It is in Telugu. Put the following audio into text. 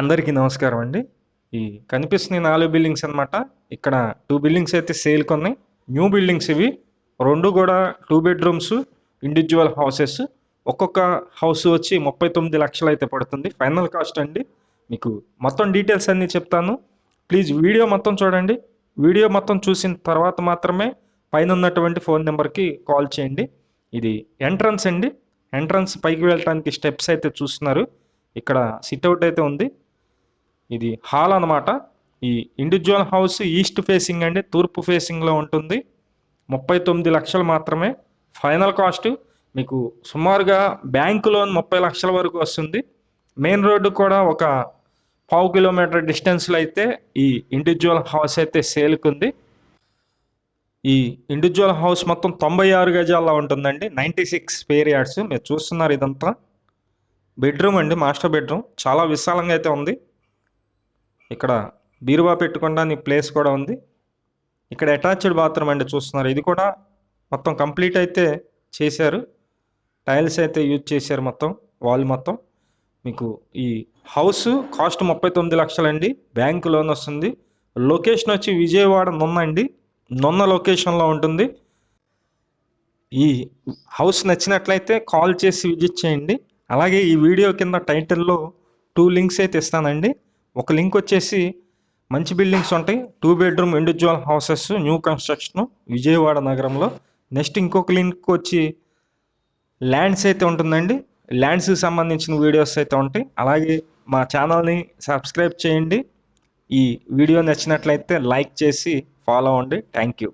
అందరికీ నమస్కారం అండి. ఈ కనిపిస్తున్న నాలుగు బిల్డింగ్స్ అన్నమాట ఇక్కడ టూ బిల్డింగ్స్ అయితే సేల్కి ఉన్నాయి న్యూ బిల్డింగ్స్ ఇవి. రెండు కూడా టూ బెడ్రూమ్స్ ఇండివిజువల్ హౌసెస్. ఒక్కొక్క హౌస్ వచ్చి ముప్పై తొమ్మిది లక్షలు అయితే పడుతుంది. ఫైనల్ కాస్ట్ అండి. మీకు మొత్తం డీటెయిల్స్ అన్నీ చెప్తాను. ప్లీజ్ వీడియో మొత్తం చూడండి. వీడియో మొత్తం చూసిన తర్వాత మాత్రమే పైన ఉన్నటువంటి ఫోన్ నెంబర్కి కాల్ చేయండి. ఇది ఎంట్రన్స్ అండి. ఎంట్రన్స్ పైకి వెళ్ళటానికి స్టెప్స్ అయితే చూస్తున్నారు. ఇక్కడ సిట్అవుట్ అయితే ఉంది. ఇది హాల్ అన్నమాట. ఈ ఇండివిజువల్ హౌస్ ఈస్ట్ ఫేసింగ్ అండి తూర్పు ఫేసింగ్లో ఉంటుంది. ముప్పై తొమ్మిది లక్షలు మాత్రమే. ఫైనల్ కాస్ట్ మీకు సుమారుగా బ్యాంక్ లోన్ ముప్పై లక్షల వరకు వస్తుంది. మెయిన్ రోడ్డు కూడా ఒక పావు కిలోమీటర్ డిస్టెన్స్లో అయితే ఈ ఇండివిజువల్ హౌస్ అయితే సేల్కుంది ఈ ఇండివిజువల్ హౌస్ మొత్తం తొంభై ఆరు గజాల్లో ఉంటుందండి. నైంటీ సిక్స్ స్పేర్ యార్డ్స్ మీరు చూస్తున్నారు ఇదంతా. బెడ్రూమ్ అండి మాస్టర్ బెడ్రూమ్ చాలా విశాలంగా అయితే ఉంది. ఇక్కడ బీరువా పెట్టుకోవడానికి ప్లేస్ కూడా ఉంది. ఇక్కడ అటాచ్డ్ బాత్రూమ్ అండి చూస్తున్నారు. ఇది కూడా మొత్తం కంప్లీట్ అయితే చేశారు. టైల్స్ అయితే యూజ్ చేశారు మొత్తం వాల్ మొత్తం. మీకు ఈ హౌస్ కాస్ట్ ముప్పై తొమ్మిది లక్షలండి బ్యాంక్ లోన్ వస్తుంది. లొకేషన్ వచ్చి విజయవాడ నున్న అండి. లొకేషన్లో ఉంటుంది. ఈ హౌస్ నచ్చినట్లయితే కాల్ చేసి విజిట్ చేయండి. అలాగే ఈ వీడియో కింద టైటిల్లో టూ లింక్స్ అయితే ఇస్తానండి. ఒక లింక్ వచ్చేసి మంచి బిల్డింగ్స్ ఉంటాయి. Two bedroom individual houses new construction Vijayawada నగరంలో. నెక్స్ట్ ఇంకొక లింక్ వచ్చి ల్యాండ్స్ అయితే ఉంటుందండి. ల్యాండ్స్కి సంబంధించిన వీడియోస్ అయితే ఉంటాయి. అలాగే మా ఛానల్ని సబ్స్క్రైబ్ చేయండి. ఈ వీడియో నచ్చినట్లయితే లైక్ చేసి ఫాలో అవ్వండి. Thank you